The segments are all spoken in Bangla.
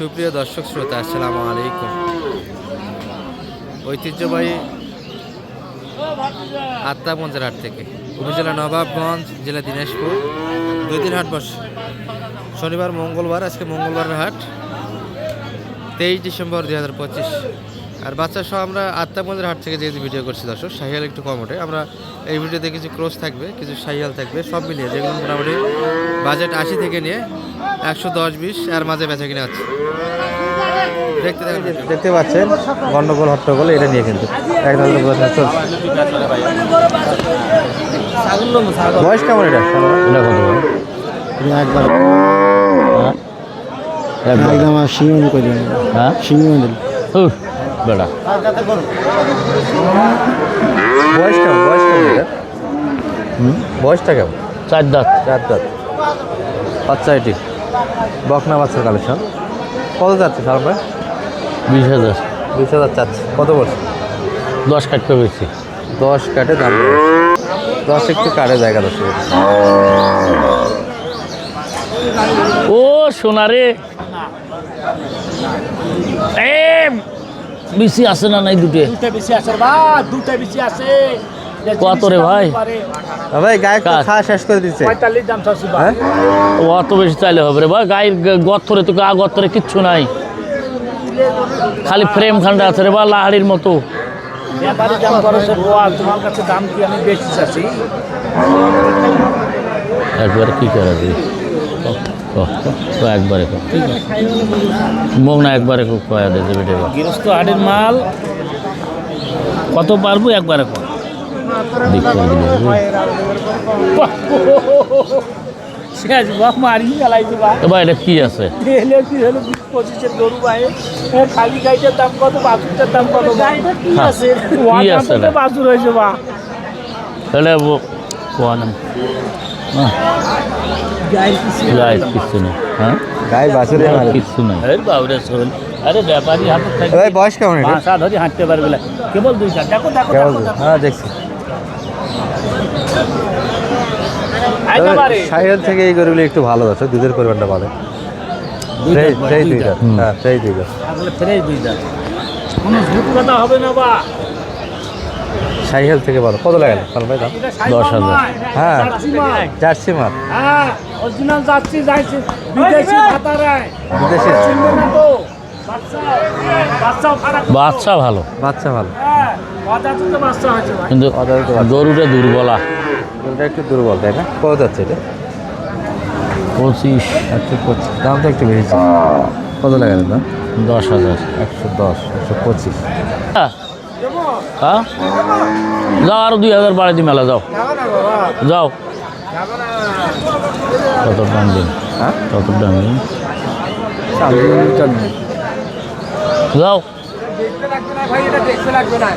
সুপ্রিয় দর্শক শ্রোতা, আসসালামু আলাইকুম। ঐতিহ্যবাহী আত্মাগঞ্জের হাট থেকে। উপজেলা নবাবগঞ্জ, জেলা দিনাজপুর। দুই দিন হাট বসে শনিবার, মঙ্গলবার, আজকে মঙ্গলবারের হাট। তেইশ ডিসেম্বর দুই হাজার পঁচিশ। আর বাচ্চা সহ আমরা আত্মাগঞ্জের হাট থেকে যেহেতু ভিডিও করছি দর্শক সাহিয়াল একটু কম ওঠে। আমরা এই ভিডিওতে কিছু ক্রস থাকবে, কিছু সাহিয়াল থাকবে, সব মিলিয়ে যেগুলো মোটামুটি বাজেট আশি থেকে নিয়ে একশো দশ বিশ এর মাঝে বেচা কিনে আছে দেখতে দেখতে পাচ্ছেন গন্ডগোল হট্টগোল এটা নিয়ে কিন্তু একদম বয়স কেমন এটা? এটা কত বড় একবার। হ্যাঁ একবার। একদম আমার করে হ্যাঁ? উফ, বেটা বয়স কেমন? বয়স কেমন এটা? হুম? বয়সটা কেমন? চার দাঁত। চার দাঁত। বাচ্চা এটি। বকনা বাচ্চার কালেকশন। কত যাচ্ছে সালাম ভাই? বিশ হাজার। বিশ হাজার চাচ্ছে কত বলছে দশ কাটতে পেয়েছি দশ কাটে দাম দশ একটু কাটে জায়গা দশ ও সোনারে। এ বেশি আছে না নাই দুটে? দুটা বেশি আছে বা দুটা বেশি আছে। কত রে ভাই? ভাই গায়ে খাওয়া শেষ করে দিচ্ছে বা হ্যাঁ? ও অত বেশি চাইলে হবে রে ভাই গায়ের গ- গর্তরে তো গা গর্তরে কিচ্ছু নাই। খালি ফ্রেম খান্ডা আছে রে বা লাহাড়ির মতো। ব্যাপারে দাম খরচের তোমার কাছে দাম কি আমি বেশি চাচ্ছি? একবারে কি করে একবারে। মুখ না একবারে খুব কয়া দেবে গৃহস্থ হাটের মাল। কত পারব একবারে কর। এটা কি আছে কি হলো বিশ পঁচিশের গরু ভাই খালি গাইটার দাম কত বাছুরটার দাম কত গাইটা কি হ্যাঁ, আছে? বাছুর হয়েছে বা তাহলে বয়স কেমন হাঁটতে পারবে না। কেবল দুইটা দেখো দেখো দেখো, দেখো। হ্যাঁ দেখছি। সাইকেল থেকে এই গরুগুলো একটু ভালো আছে দুধের পরিমাণটা ভালো সেই হ্যাঁ সেই সাইকেল থেকে ভালো। কত লাগালে ভাই দাম। দশ হাজার। হ্যাঁ। জার্সি মাল। হ্যাঁ অরিজিনাল যাচ্ছি যাইছে। বিদেশি বিদেশি। বাচ্চা ভালো। বাচ্চা ভালো। হ্যাঁ কিন্তু। গরুটা দুর্বলা গরুটা একটু দুর্বল তাই না? কত যাচ্ছে এটা? পঁচিশ। একশো পঁচিশ। দামটা একটু বেশি কত লাগালে দাম দশ হাজার। একশো দশ একশো পঁচিশ। হ্যাঁ। হ্যাঁ? যাও আরও দুই হাজার বাড়ি দি মেলা যাও। যাও। কত দাম দিন হ্যাঁ? কত দাম দিন যাও। দেখতে লাগবে না ভাই এটা? দেখতে লাগবে না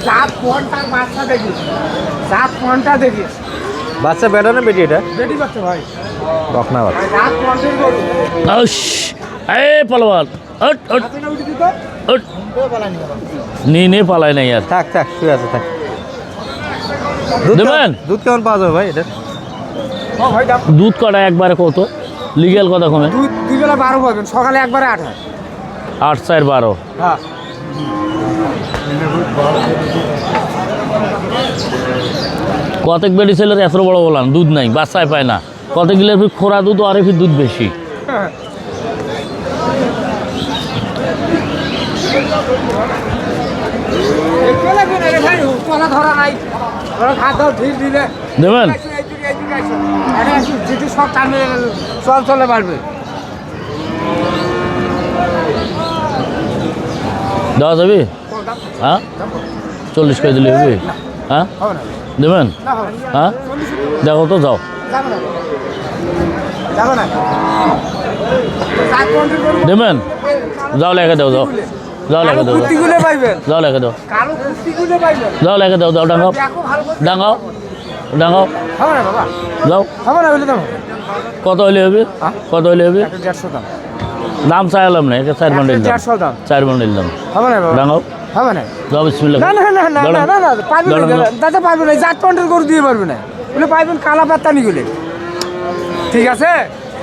সাত ঘণ্টার বাচ্চা দেখিস দেখিস বাচ্চা বেটা না বেটি এটা বেটি বাচ্চা ভাই বকনা বাচ্চা গরু আউশ, এ না নি থাক থাক শুয়ে আছে থাক। দুধ দেবেন? কেমন- দুধ কেমন পাওয়া যাবে ভাই এটা? ভাই দুধ কটা একবারে কত? লিগেল কথা কমে দুই দুই বারো পাবেন সকালে একবারে আট হয়। আট চার বারো হ্যাঁ কতক বেড়ি ছেলের এত বড় বলান দুধ নাই বাচ্চায় পায় না কত গিলের ফির খোরা দুধ আর ফির দুধ বেশি দেবেন চল চলে পারবে দেওয়া যাবে হ্যাঁ? চল্লিশ করে দিলে হবে? হ্যাঁ? দেবেন। হ্যাঁ? দেখো তো যাও। দেবেন? যাও লেখা দাও যাও। যাও লেখা দাও যাও। লেখা দাও। যাও লেখা দাও যাও ডাঙাও। দেখো ভালো ডাঙাও। ডাঙাও। হবে না বাবা? যাও। কত হইলে হবে? হ্যাঁ? কত হইলে হবে? দেড়শো দাম। দাম চাইলাম না এটা চার বান্ডিল দাম। দাম। চার বান্ডিল দাম। হবে না বাবা ডাঙাও হবে না। বিসমিল্লাহ। না না না না না না না পারবে না দাদা পারবে না জাত পয়েন্টের গরু দিয়ে পারবে না। বলে পাইবেন কালা পাত্তা নিগুলে ঠিক আছে?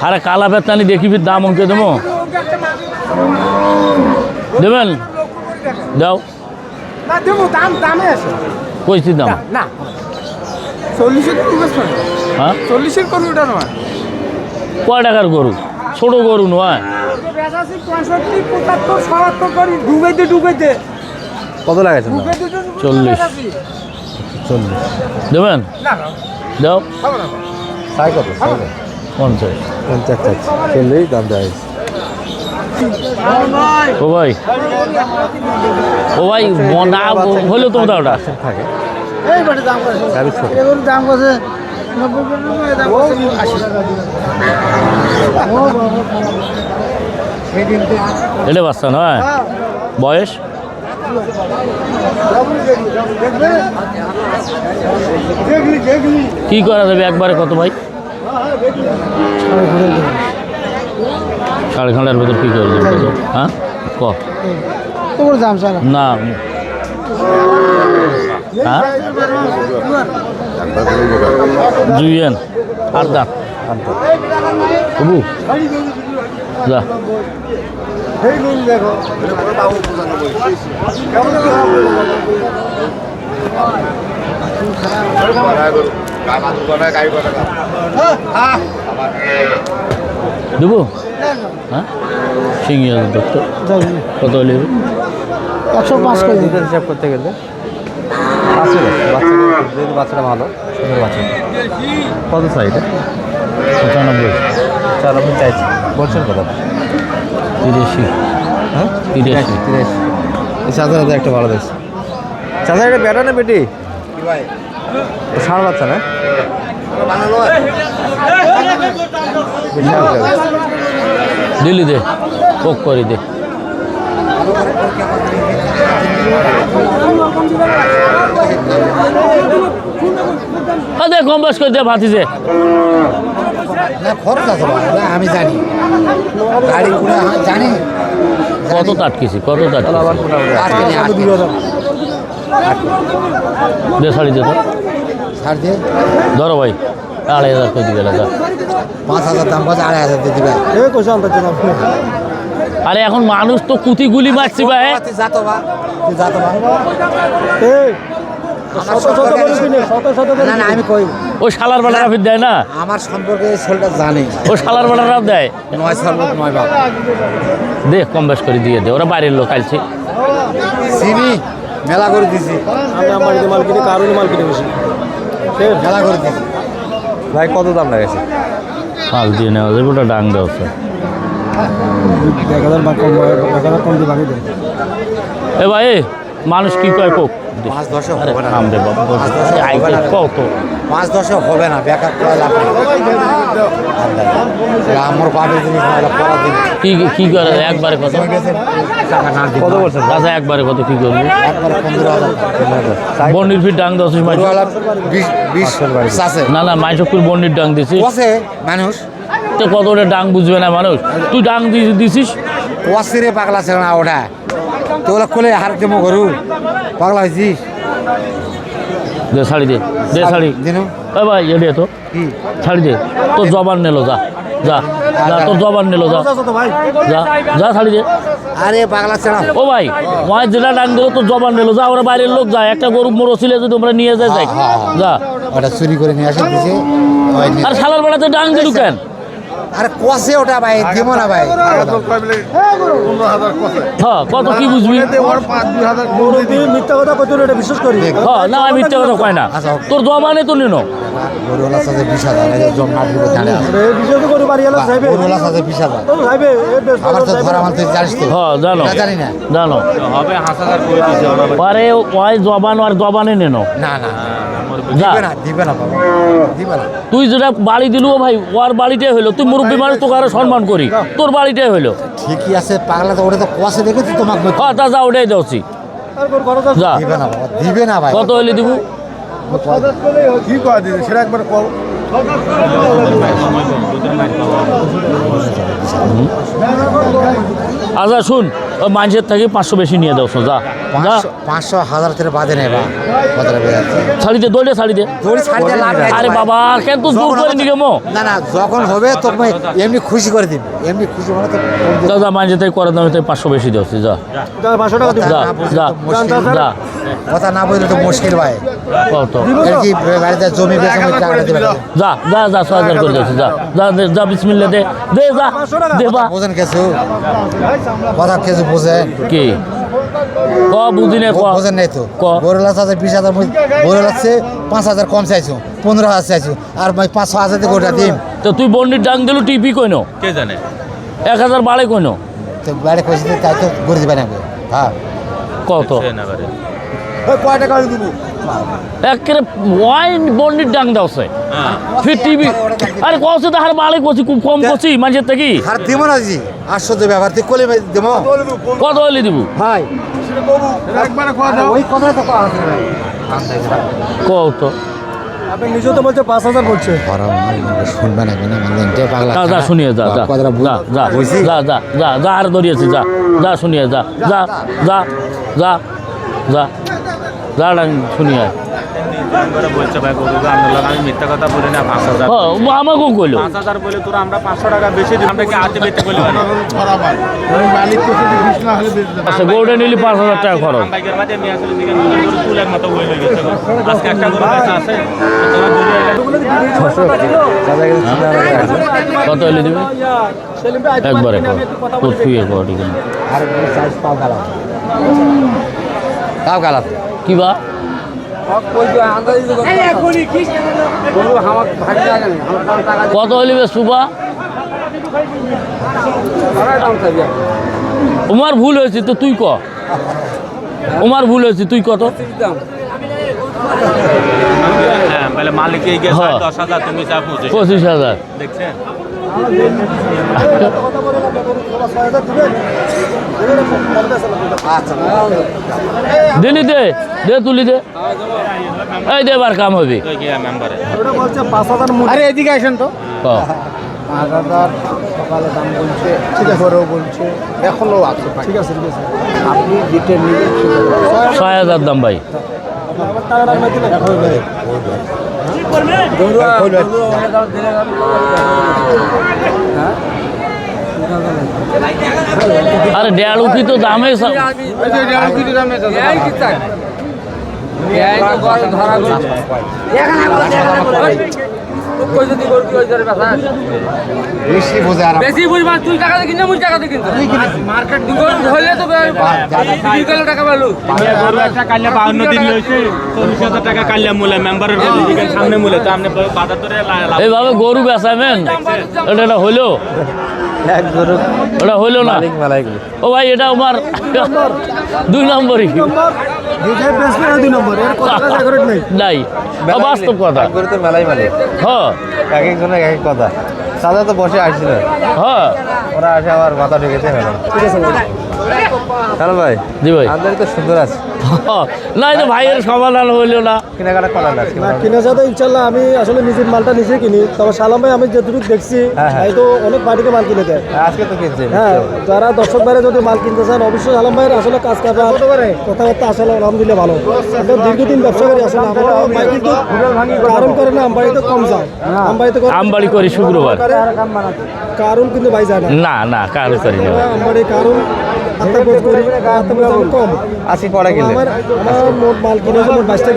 আরে কালা বেতানি দেখিবি দাম অঙ্কে দেবো। দেবেন? দাও। না দেবো দাম দামে আছে। কইছি দাম। না চল্লিশের পাবে হ্যাঁ? চল্লিশের করবি ওটা নয়। কয় টাকার গরু? ছোট গরু নয়। কত লাগাইছেন চল্লিশ। চল্লিশ। দেবেন? না না। দাও। সাই কত? পঞ্চাশ। পঞ্চাশ চল্লিশ দাম দেওয়া ও ভাই। ও ভাই না হলো তো ওটা থাকে দাম নব্বই টাকা এটা বাচ্চা নয়? বয়স? কি করা যাবে একবারে কত ভাই? সাড়ে খাঁড়ার ভেতর কি করে দেবে? হ্যাঁ? ক? না। হ্যাঁ? জুইয়েন আর দাম তবু যা। দেবো? হ্যাঁ? সিঙ্গি আছে ডক্টর কত নেবে একশো পাঁচ কেজি দুধের হিসাব করতে গেলে। আছে বাচ্চাটা ভালো সুন্দর বাচ্চা। কত এটা পঁচানব্বই। চাইছি বলছেন কত তিরাশি। হ্যাঁ? তিরাশি। তিরাশি চাচার হাতে একটা ভালো দেখছি। চাচা এটা বেটা না বেটি? ষাঁড় বাচ্চা না। দিলি দে পোক করে দে। দে কম বাস করে দে ভাতিছে না খরচ আছে না, আমি জানি। গাড়ি ঘোড়া জানি। কত তাটকেছি কত তাটকেছি দে শাড়ি দে তো। ধরো ভাই আড়াই হাজার করে দিবে যা পাঁচ হাজার দাম বলছে আড়াই হাজার দিয়ে দিবে। আরে এখন মানুষ তো কুতি গুলি মারছি ভাই তুই যা তো বা তুই বা না না আমি কই? ও শালার বালারা ফির দেয় না? আমার সম্পর্কে এই ছেলেটা জানে। ও শালার বালারা দেয়? নয় সাল নয় বাবা দে কম বেশ করে দিয়ে দে ওরা বাইরের লোক আইছে। চিনি মেলা করে দিছি। আমি আমার মাল কিনি কারণে মাল কিনে বেশি মেলা করে দিছি। ভাই কত দাম লাগাইছে? মাল দিয়ে নেওয়া যাবে ওটা ডাং দেওয়া আছে। এক হাজার কম এক হাজার কম দিয়ে বাকি দেয় এ ভাই মানুষ কি কয় কোক। পাঁচ দশে হবে না। থাম রে বাবা পাঁচ দশে আরে আইতে হবে না। কত? পাঁচ দশে হবে না বেকার করে লাভ নেই। আর দেখ, এটা আমার বাপের জিনিস না এটা পড়া জিনিস কি কি করে একবারে কত? কত বলছেন? রাজা একবারে কত কি করবি? একবার পনেরো হাজার বন্ডির ফিট ডাং দশ মাইশ বিশ বিশ আছে। না না মাইশকুর বন্ডির ডাং মানুষ। তো কত ডাং বুঝবে না মানুষ? তুই ডাং দিছিস? কষে রে পাগলা ছিল না ওটা। তো ওরা কোলে হার দেবো গরু। পাগলা হয়েছিস দে শাড়ি দে দে শাড়ি দিনু। এ ভাই এ দে তো। কি? শাড়ি দে। তোর জবান নেলো যা যা যা তোর জবান নেলো যা। যা যা শাড়ি দে। আরে পাগলা ছেড়া ও ভাই ওয়াই যেটা ডাং দিল তোর জবান নিলো। যা ওরা বাইরের লোক যায়। একটা গরু মোড়ো ছিল যদি তোমরা নিয়ে যায় যাই। হ্যাঁ, হ্যাঁ। যা। ওটা চুরি করে নিয়ে আসে দিছে। আর শালার বেড়াতে ডাং দিলু কেন? আরে কষে ওটা ভাই দিব না ভাই হ্যাঁ কত কি বুঝবি মিথ্যা কথা কত এটা বিশ্বাস করি হ্যাঁ না আমি মিথ্যা কথা কয় না তোর জবানে তো নিনো গরুওয়ালার সাথে বিশ হাজার জম না দিবে জানে আছে। এই বিষয়ে তো গরু বাড়ি এলাকা যাইবে গরুওয়ালার সাথে বিশ হাজার তো যাইবে এই বেশ আমার তো ধরা মাল জানিস তো হ্যাঁ জানো জানি না জানো হবে হাঁস করে দিয়েছে আরে ওই জবান আর জবানে নেনো না না দিবে না দিবে না দিবে না তুই যেটা বাড়ি দিলু ভাই ওর বাড়িটাই হইল তুই মুরব্বী মানুষ তোকে আরও সম্মান করি। তোর বাড়িটাই হইল। ঠিকই আছে পাগলা তো ওটা তো কষে দেখেছি তোমাকে। হ্যাঁ তা যা ওটাই দেওছি। যা। দিবে না দিবে না ভাই। কত হলে দিব? কি কয় দিদি সেটা একবার আচ্ছা শুন। মানুষের থেকে পাঁচশো বেশি নিয়ে দাও যা। যা। পাঁচশো হাজার থেকে বাদে নেই শাড়িতে দৌড়ে শাড়িতে দড়ি ছাড় দিয়ে লাভ নাই আরে বাবা কেন তো জোর করে মো? না না যখন হবে তো এমনি খুশি করে দিবি। এমনি খুশি মানে দাদা মানুষের থেকে করে দামে তাই পাঁচশো বেশি দেওয়া যা। পাঁচশো টাকা কথা যা যা। যা। কথা না বুঝলে তো মুশকিল ভাই। কত কি বাড়িতে জমি বেচে আমি টাকা দিবে যা যা যা ছয় হাজার করে দিচ্ছি যা। যা দে, যা বিসমিল্লা দে দে যা দে বা বোঝেন কিছু? কথা কিছু বোঝেন কি? ক বুঝি না ক বোঝেন নাই তো? ক। গরু লাচ আছে বিশ হাজার গরু লাচছে পাঁচ হাজার কম চাইছো পনেরো হাজার চাইছো আর ভাই পাঁচ ছ হাজার দিয়ে গোটা দিম। তো তুই বন্ডির ডাং দিলু টিপি কইন? কে জানে? এক হাজার বাড়ে কইন? তো বাড়ি কইছি তাই তো করে দিবে না হ্যাঁ। কত? কয় টাকা দিব একেবারে ওয়াইন বন্ডির ডাং হ্যাঁ ফির টিভি আরে কছে তো হার কছি খুব কম কছি মানুষের থেকে আর দিব না জি আশ্চর্য ব্যাপার তুই কলে দেব কত হলে দিব ভাই একবারে খাওয়া দাও ওই কথা তো কথা আছে আপনি নিজেও তো বলছে পাঁচ হাজার বলছে শুনবে না কেন মানে পাগলা যা যা শুনিয়ে যা যা যা যা যা যা যা যা আর ধরিয়েছি যা যা শুনিয়ে যা যা যা যা যা যা ডাং শুনিয়ে। করে বলছে ভাই গরু আন্দোলন আমি মিথ্যা কথা বলি না পাঁচ হাজার হ্যাঁ আমাকেও কইলো। আচ্ছা গৌড়ে নিলি পাঁচ হাজার টাকা খরচ। দূরে এলে দিবে? একবারে কর। পাও গালা তাও গালা কি বা? কত হলে সুবা? তোমার ভুল হয়েছে তো তুই ক? তোমার ভুল হয়েছে তুই কত? হ্যাঁ হ্যাঁ। পঁচিশ হাজার। দেখছেন? দিলি দে দে তুলি দে। এই দে এবার কাম হবে। আরে এদিকে আসেন তো। পাঁচ হাজার সকালে দাম বলছে ঠিক আছে। ওরাও বলছে এখনও আছে ঠিক আছে ঠিক আছে। আপনি ডিটেল নিয়ে ছয় হাজার দাম ভাই। আরে দেড় উঠি তো দামে সা- বেশি বোঝে আর বেশি বুঝবা তুই টাকা দিয়ে কিনে মুই টাকা দিয়ে কিনতে মার্কেট দুগল ধরলে তো দুই কিলো টাকা পালু গরু একটা কাল্লা বাউন্ন দিন হয়েছে চল্লিশ হাজার টাকা কাল্লা মূলে মেম্বারের সামনে মূলে তো আপনি বাজার ধরে এইভাবে গরু বেচাবেন এটা এটা হইল? ওটা হইল না? ও ভাই এটা আমার দুই নম্বরই। কথা নাই। বাস্তব কথা। তো মেলাই মালিক হ্যাঁ। এক একজনের এক এক কথা। সাদা তো বসে আসছিল। হ্যাঁ। ওরা আসে আমার মাথা ঢুকেছে ম্যাডাম ঠিক আছে। হ্যালো ভাই জি ভাই। আপনাদের তো সুন্দর আছে। না তো ভাইয়ের সমাধান হইল না। কেনাকাটা করার না কিনে যাতে ইনশাল্লাহ আমি আসলে নিজের মালটা নিজে কিনি। তবে সালাম ভাই আমি যেটুকু দেখছি হ্যাঁ, হ্যাঁ। ভাই তো অনেক বাড়িতে মাল কিনে দেয়। আজকে তো কিনছে হ্যাঁ যারা দর্শক বাইরে যদি মাল কিনতে চান অবশ্যই আলম ভাইয়ের আসলে কাজ কারবার কথাবার্তা আসলে আলহামদুলিল্লাহ ভালো। দীর্ঘদিন ব্যবসা করি আসলে আমার কিন্তু কারণ করে না আমবাড়িতে কম যায়। আমবাড়িতে আমবাড়ি করি শুক্রবার। কারণ কিন্তু ভাই যায় না। না না কারও করি না। আমবাড়ি কারণ করি আমার কম। আজকে কটা কিনলে আমার আমার মোট মাল মোট বাইশটা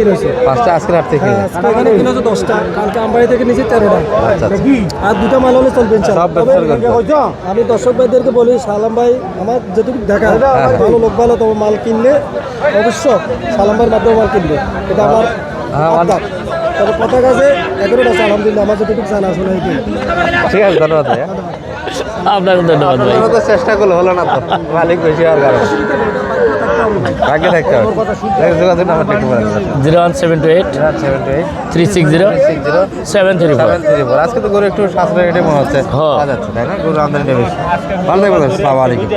পাঁচটা আজকে হ্যাঁ কিনলে আজকে এখানে কিনেছে দশটা। কালকে আমবাড়ি থেকে তেরোটা। আচ্ছা আচ্ছা। আর দুটা মাল হলে চলবে। আমি দর্শক ভাইদেরকে বলি সালাম ভাই আমার যেটুকু দেখা ভালো লোক ভালো তবে মাল কিনলে অবশ্য সালাম ভাইয়ের মাধ্যমে মাল কিনবে। এটা আমার হ্যাঁ। তবে কথা কাছে এগারোটা আছে আলহামদুলিল্লাহ আমার যেটুকু জানা শোনা ঠিক আছে ধন্যবাদ। আপনাকে ধন্যবাদ ভাই। আপনারা তো চেষ্টা করল হলো না তো। মালিক বেশি আর কারণ। আগে থাকতে হবে। দেখো, যোগাযোগ নাম্বারটা একটু বলেন zero one seven two eight seven two eight three six zero six zero seven three four. Three four. আজকে তো গরু একটু সাশ্রয় রেটে মনে হচ্ছে। হ্যাঁ। যাচ্ছে তাই না? গরু আমদানিটা বেশি। ভালো থাকবেন আসসালামু আলাইকুম।